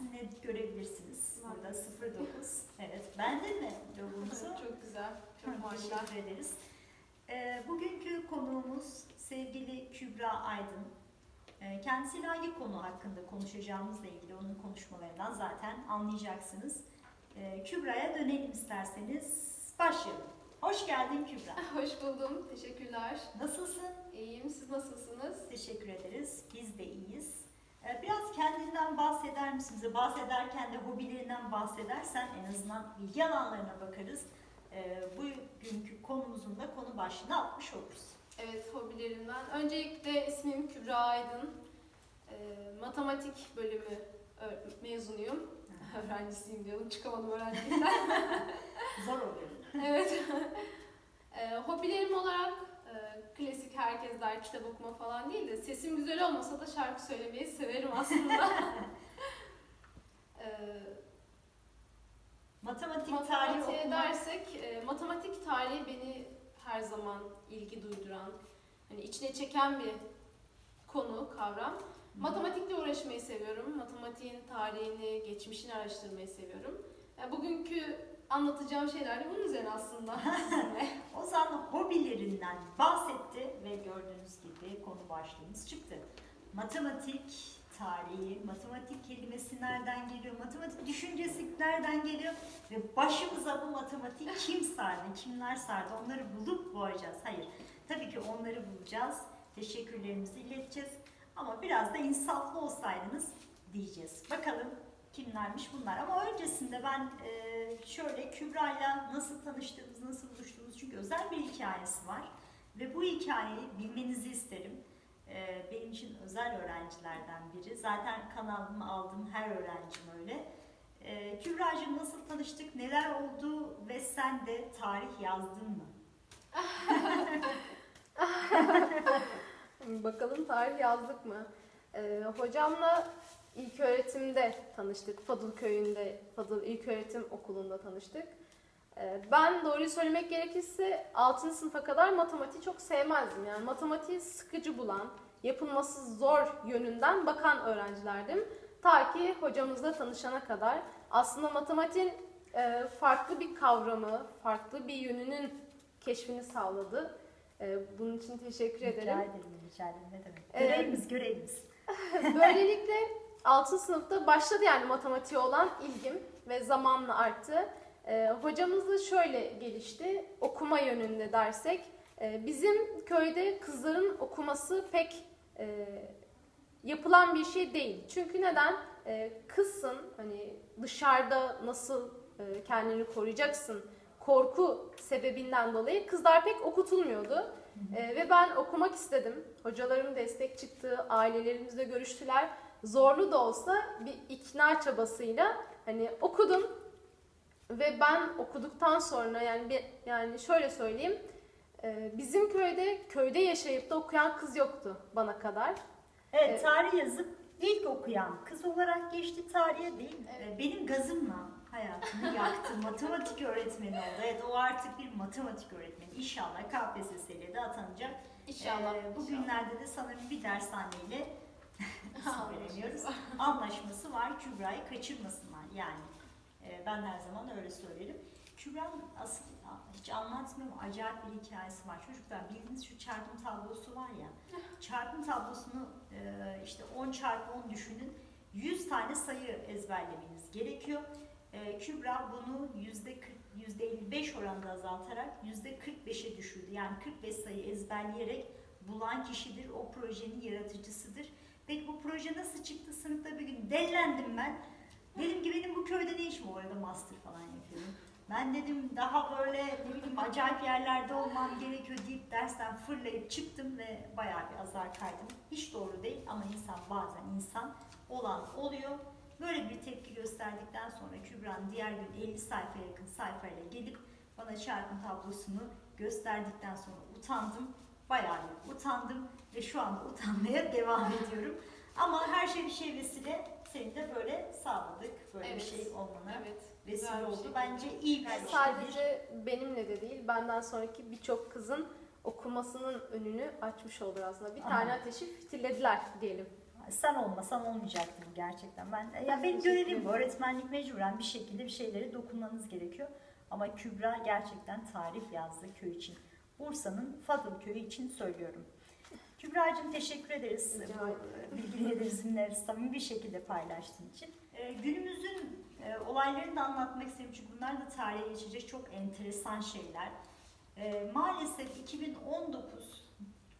net görebilirsiniz. Burada 09. Evet. Beğendin mi logomuzu? Çok güzel. Çok manidar. teşekkür ederiz. Ee, bugünkü konuğumuz sevgili Kübra Aydın. Ee, kendisiyle hangi konu hakkında konuşacağımızla ilgili onun konuşmalarından zaten anlayacaksınız. Ee, Kübra'ya dönelim isterseniz. Başlayalım. Hoş geldin Kübra. Hoş buldum. Teşekkürler. Nasılsın? İyiyim. Siz nasılsınız? Teşekkür ederiz. Biz de iyiyiz. Ee, Biraz kendinden bahseder misin? Bize bahsederken de hobilerinden bahsedersen en azından bilgi alanlarına bakarız. Ee, Bugünkü konumuzun da konu başlığını atmış oluruz. Evet, hobilerimden. Öncelikle ismim Kübra Aydın. Ee, matematik bölümü mezunuyum. Öğrencisiyim diyorum. Çıkamadım öğrencilikten. Zor oluyor. evet. Ee, hobilerim olarak e, klasik herkes der kitap okuma falan değil de sesim güzel olmasa da şarkı söylemeyi severim aslında. Ee, Matematik, tarihi Matematiğe okuma. dersek, e, matematik tarihi beni her zaman ilgi duyduran, hani içine çeken bir konu, kavram. Matematikle uğraşmayı seviyorum. Matematiğin tarihini, geçmişini araştırmayı seviyorum. Yani bugünkü anlatacağım şeyler de bunun üzerine aslında sizinle. O zaman hobilerinden bahsetti ve gördüğünüz gibi konu başlığımız çıktı. Matematik, tarihi, matematik kelimesi nereden geliyor, matematik düşüncesi nereden geliyor ve başımıza bu matematik kim sardı, kimler sardı onları bulup boğacağız. Hayır, tabii ki onları bulacağız, teşekkürlerimizi ileteceğiz ama biraz da insaflı olsaydınız diyeceğiz. Bakalım kimlermiş bunlar. Ama öncesinde ben e, şöyle Kübra'yla nasıl tanıştığımız, nasıl buluştuğumuz çünkü özel bir hikayesi var. Ve bu hikayeyi bilmenizi isterim. E, benim için özel öğrencilerden biri. Zaten kanalımı aldığım her öğrencim öyle. E, Kübra'cığım nasıl tanıştık, neler oldu ve sen de tarih yazdın mı? Bakalım tarih yazdık mı? Ee, hocamla ilk öğretimde tanıştık. Fadıl Köyü'nde, Fadıl İlköğretim Okulu'nda tanıştık. Ee, ben doğruyu söylemek gerekirse 6. sınıfa kadar matematiği çok sevmezdim. Yani matematiği sıkıcı bulan, yapılması zor yönünden bakan öğrencilerdim. Ta ki hocamızla tanışana kadar. Aslında matematiğin e, farklı bir kavramı, farklı bir yönünün keşfini sağladı. Ee, bunun için teşekkür ederim. Rica ederim, rica ederim. Ne demek? Ee, Görevimiz, görevimiz. Böylelikle 6. sınıfta başladı yani matematiğe olan ilgim ve zamanla arttı. Ee, hocamız da şöyle gelişti, okuma yönünde dersek. e, bizim köyde kızların okuması pek e, yapılan bir şey değil. Çünkü neden? E, kızsın, hani dışarıda nasıl e, kendini koruyacaksın, korku sebebinden dolayı kızlar pek okutulmuyordu. Ee, ve ben okumak istedim. Hocalarım destek çıktı, ailelerimizle görüştüler. Zorlu da olsa bir ikna çabasıyla hani okudum. Ve ben okuduktan sonra yani bir, yani şöyle söyleyeyim. e, bizim köyde köyde yaşayıp da okuyan kız yoktu bana kadar. Evet, Evet. tarih yazıp ilk okuyan kız olarak geçti tarihe değil mi? Evet. Benim gazımla hayatını yaktı. matematik öğretmeni oldu. Evet, o artık bir matematik öğretmeni. İnşallah KPSS ile de atanacak. İnşallah. Ee, bugünlerde de sanırım bir dershaneyle. Veremiyoruz. Anlaşması var. Kübra'yı kaçırmasınlar yani. Ee, ben her zaman öyle söylerim. Kübra'nın asıl hiç anlatmıyorum acayip bir hikayesi var. Çocuklar bildiğiniz şu çarpım tablosu var ya. Çarpım tablosunu e, işte 10 çarpı 10 düşünün. 100 tane sayı ezberlemeniz gerekiyor. E, Kübra bunu %40, %55 oranında azaltarak %45'e düşürdü. Yani 45 sayı ezberleyerek bulan kişidir, o projenin yaratıcısıdır. Peki bu proje nasıl çıktı? Sınıfta bir gün dellendim ben. Dedim ki benim bu köyde ne işim var? Orada master falan yapıyorum. Ben dedim daha böyle ne bileyim acayip yerlerde olmam gerekiyor deyip dersten fırlayıp çıktım ve bayağı bir azar kaydım. Hiç doğru değil ama insan bazen insan olan oluyor. Böyle bir tepki gösterdikten sonra Kübra'nın diğer gün 50 sayfaya yakın sayfayla gelip bana çarpım tablosunu gösterdikten sonra utandım. Bayağı bir utandım ve şu anda utanmaya devam ediyorum. Ama her şey bir şey vesile seni de böyle sağladık. Böyle Evet. bir şey olmana Evet. vesile oldu. şey. Bence iyi bir Yani bir- sadece benimle de değil, benden sonraki birçok kızın okumasının önünü açmış olur aslında. Bir Aha. tane ateşi fitillediler diyelim. Sen olmasan olmayacaktı bu gerçekten. Ben ya benim Teşekkür görevim bu. Öğretmenlik mecburen bir şekilde bir şeylere dokunmanız gerekiyor. Ama Kübra gerçekten tarih yazdı köy için. Bursa'nın Fadıl köyü için söylüyorum. Kübra'cığım teşekkür ederiz bu bilgileri bizimle samimi bir şekilde paylaştığın için. Ee, günümüzün e, olaylarını da anlatmak istiyorum çünkü bunlar da tarihe geçecek çok enteresan şeyler. Ee, maalesef 2019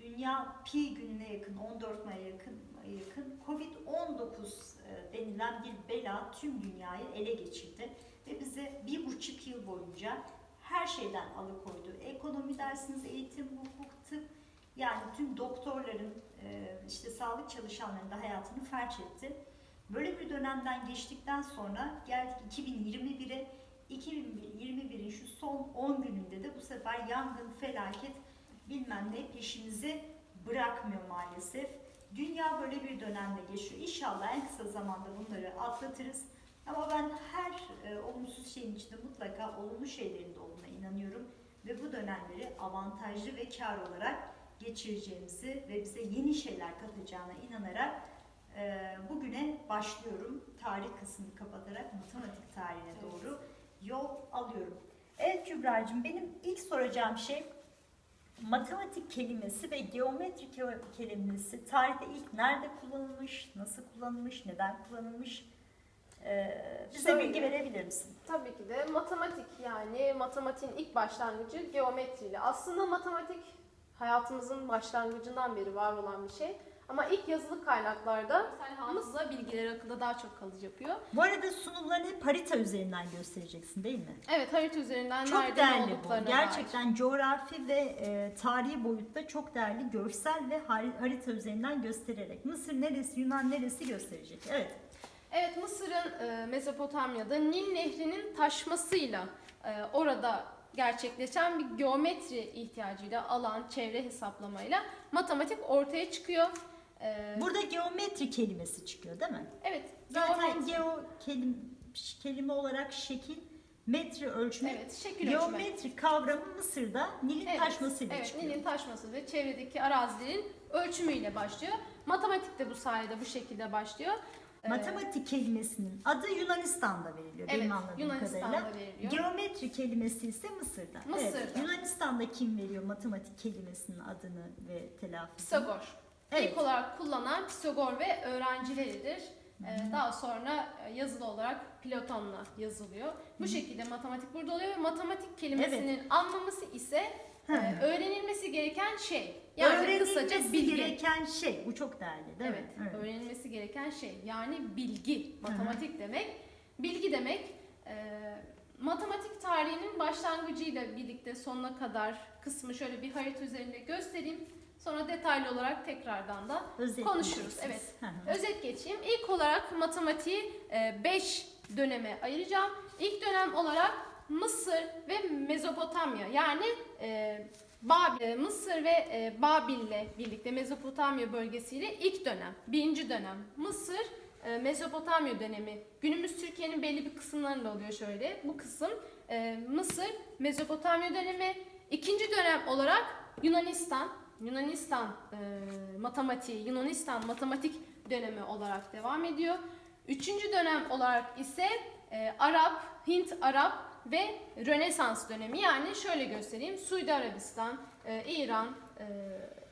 Dünya Pi gününe yakın 14 May'a yakın yakın Covid-19 e, denilen bir bela tüm dünyayı ele geçirdi ve bize bir buçuk yıl boyunca her şeyden alıkoydu. Ekonomi dersiniz, eğitim, hukuk, tıp yani tüm doktorların e, işte sağlık çalışanlarının da hayatını felç etti. Böyle bir dönemden geçtikten sonra geldik 2021'e 2021'in şu son 10 gününde de bu sefer yangın, felaket bilmem ne peşimizi bırakmıyor maalesef. Dünya böyle bir dönemde geçiyor. İnşallah en kısa zamanda bunları atlatırız. Ama ben her e, olumsuz şeyin içinde mutlaka olumlu şeylerin de olduğuna inanıyorum. Ve bu dönemleri avantajlı ve kar olarak geçireceğimizi ve bize yeni şeyler katacağına inanarak e, bugüne başlıyorum. Tarih kısmını kapatarak matematik tarihine doğru yol alıyorum. Evet Kübra'cığım benim ilk soracağım şey matematik kelimesi ve geometri ke- kelimesi tarihte ilk nerede kullanılmış, nasıl kullanılmış, neden kullanılmış? Ee, bize Şöyle. bilgi verebilir misin? Tabii ki de matematik yani matematiğin ilk başlangıcı geometriyle. Aslında matematik hayatımızın başlangıcından beri var olan bir şey. Ama ilk yazılı kaynaklarda hafıza bilgileri akılda daha çok kalıcı yapıyor. Bu arada sunumlarını hep harita üzerinden göstereceksin değil mi? Evet harita üzerinden Çok nerede değerli bu. olduklarına dair. Gerçekten coğrafi ve e, tarihi boyutta çok değerli görsel ve har- harita üzerinden göstererek. Mısır neresi, Yunan neresi gösterecek. Evet. Evet Mısır'ın e, Mezopotamya'da Nil Nehri'nin taşmasıyla e, orada gerçekleşen bir geometri ihtiyacıyla alan çevre hesaplamayla matematik ortaya çıkıyor. E, Burada geometri kelimesi çıkıyor değil mi? evet Zaten geometri. geo kelim, kelime olarak şekil, metre ölçmek. Evet şekil. Geometri kavramı Mısır'da Nil'in Evet, taşmasıyla evet, çıkıyor. Nil'in taşması ve çevredeki arazilerin ölçümüyle başlıyor. Matematik de bu sayede bu şekilde başlıyor. Matematik kelimesinin adı Yunanistan'da veriliyor evet, benim anladığım Yunanistan'da kadarıyla. veriliyor. Geometri kelimesi ise Mısır'da. Evet, Mısır'da. Yunanistan'da kim veriyor matematik kelimesinin adını ve telaffuzunu? Pisagor. Evet. İlk olarak kullanan Pisagor ve öğrencileridir. Ee, Daha sonra e, yazılı olarak Platon'la yazılıyor. Bu şekilde matematik burada oluyor ve matematik kelimesinin anlaması ise Hı. e, öğrenilmesi gereken şey. Yani Öğrenilmesi kısaca bilgi. gereken şey. Bu çok değerli değil evet, mi? öğrenilmesi gereken şey. Yani bilgi. Matematik demek. Bilgi demek. e, matematik tarihinin başlangıcıyla birlikte sonuna kadar kısmı şöyle bir harita üzerinde göstereyim. Sonra detaylı olarak tekrardan da Özetleyeceksiniz. konuşuruz, evet. Hı hı. özet geçeyim. İlk olarak matematiği 5 döneme ayıracağım. İlk dönem olarak Mısır ve Mezopotamya yani e, Babil, Mısır ve e, Babil'le birlikte Mezopotamya bölgesiyle ilk dönem, birinci dönem Mısır, e, Mezopotamya dönemi. Günümüz Türkiye'nin belli bir kısımlarında oluyor şöyle. Bu kısım e, Mısır, Mezopotamya dönemi. İkinci dönem olarak Yunanistan, Yunanistan e, matematiği, Yunanistan matematik dönemi olarak devam ediyor. Üçüncü dönem olarak ise e, Arap, Hint Arap ve Rönesans dönemi yani şöyle göstereyim. Suudi Arabistan, e, İran, e,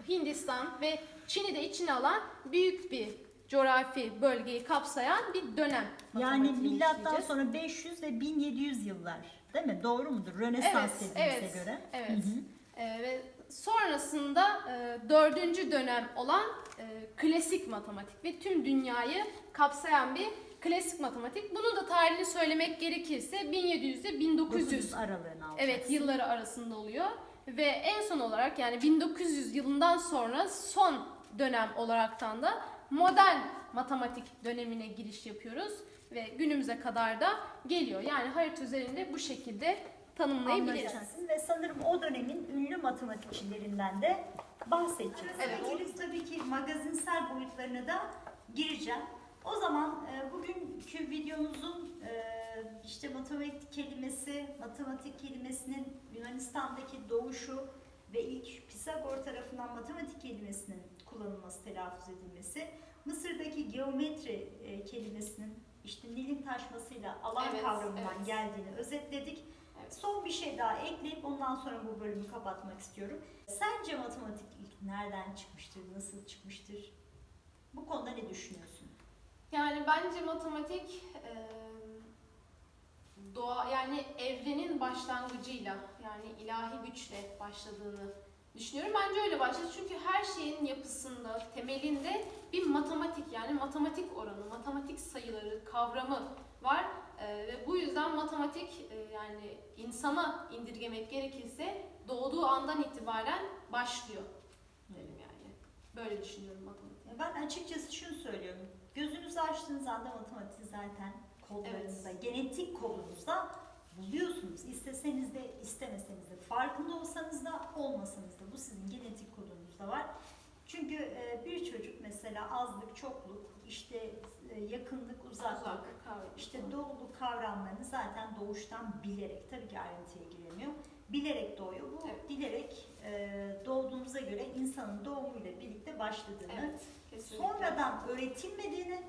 Hindistan ve Çin'i de içine alan büyük bir coğrafi bölgeyi kapsayan bir dönem. Yani milattan sonra 500 ve 1700 yıllar değil mi? Doğru mudur? Rönesans Evet, dediğimize evet, göre. evet. Hı hı. Ee, ve sonrasında e, dördüncü dönem olan e, klasik matematik ve tüm dünyayı kapsayan bir klasik matematik. Bunun da tarihini söylemek gerekirse 1700 ile 1900 900 aralığını alacaksın. evet yılları arasında oluyor ve en son olarak yani 1900 yılından sonra son dönem olaraktan da modern matematik dönemine giriş yapıyoruz ve günümüze kadar da geliyor. Yani harita üzerinde bu şekilde tanımlayabiliriz. Ve sanırım o dönemin ünlü matematikçilerinden de bahsedeceğiz. Evet. Tabii ki magazinsel boyutlarına da gireceğim. O zaman e, bugünkü videomuzun e, işte matematik kelimesi, matematik kelimesinin Yunanistan'daki doğuşu ve ilk Pisagor tarafından matematik kelimesinin kullanılması, telaffuz edilmesi, Mısır'daki geometri e, kelimesinin işte Nil'in taşmasıyla alan Evet, kavramından evet. geldiğini özetledik. Evet. Son bir şey daha ekleyip ondan sonra bu bölümü kapatmak istiyorum. Sence matematik ilk nereden çıkmıştır, nasıl çıkmıştır? Bu konuda ne düşünüyorsun? Yani bence matematik e, doğa yani evrenin başlangıcıyla yani ilahi güçle başladığını düşünüyorum. Bence öyle başladı. Çünkü her şeyin yapısında, temelinde bir matematik yani matematik oranı, matematik sayıları, kavramı var. E, ve bu yüzden matematik e, yani insana indirgemek gerekirse doğduğu andan itibaren başlıyor. Böyle düşünüyorum matematiği. Ben açıkçası şunu söylüyorum. Gözünüzü açtığınız anda matematik zaten kodlarınızda, genetik kodunuzda buluyorsunuz. İsteseniz de istemeseniz de, farkında olsanız da olmasanız da bu sizin genetik kodunuzda var. Çünkü e, bir çocuk mesela azlık, çokluk, işte e, yakınlık, uzaklık, Uzaklık kavramı. işte doğuluk kavramlarını zaten doğuştan bilerek, tabii ki ayrıntıya giremiyor, bilerek doğuyor. Bu Evet. bilerek e, doğduğumuza göre insanın doğumuyla birlikte başladığını, Evet, kesinlikle. sonradan öğretilmediğini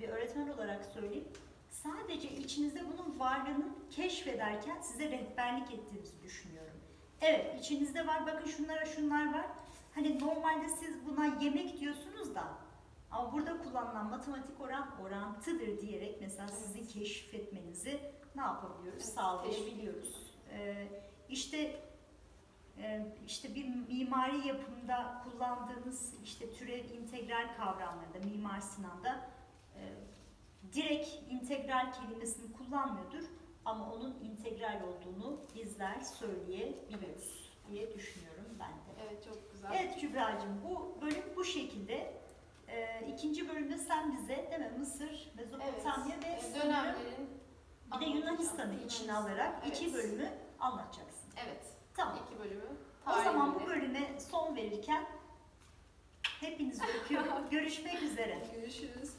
bir öğretmen olarak söyleyeyim. Sadece içinizde bunun varlığını keşfederken size rehberlik ettiğimizi düşünüyorum. Evet içinizde var bakın şunlara şunlar var. Hani normalde siz buna yemek diyorsunuz da ama burada kullanılan matematik oran orantıdır diyerek mesela Evet. sizi keşfetmenizi ne yapabiliyoruz? Evet, Sağlayabiliyoruz. Ee, işte e, işte bir mimari yapımda kullandığınız işte türev integral kavramlarında Mimar Sinan'da e, direkt integral kelimesini kullanmıyordur ama onun integral olduğunu bizler söyleyebiliyoruz diye düşünüyorum ben de. Evet çok güzel. Evet Kübra'cığım bu bölüm bu şekilde. Ee, ikinci bölümde sen bize değil mi Mısır, Mezopotamya ve Ee, sanırım dönemlerin bir de Yunanistan'ı içine alarak iki evet. bölümü anlatacaksın. Evet. Tamam. iki bölümü. O zaman bu bölüme son verirken hepinizi öpüyorum. Görüşmek üzere. Görüşürüz.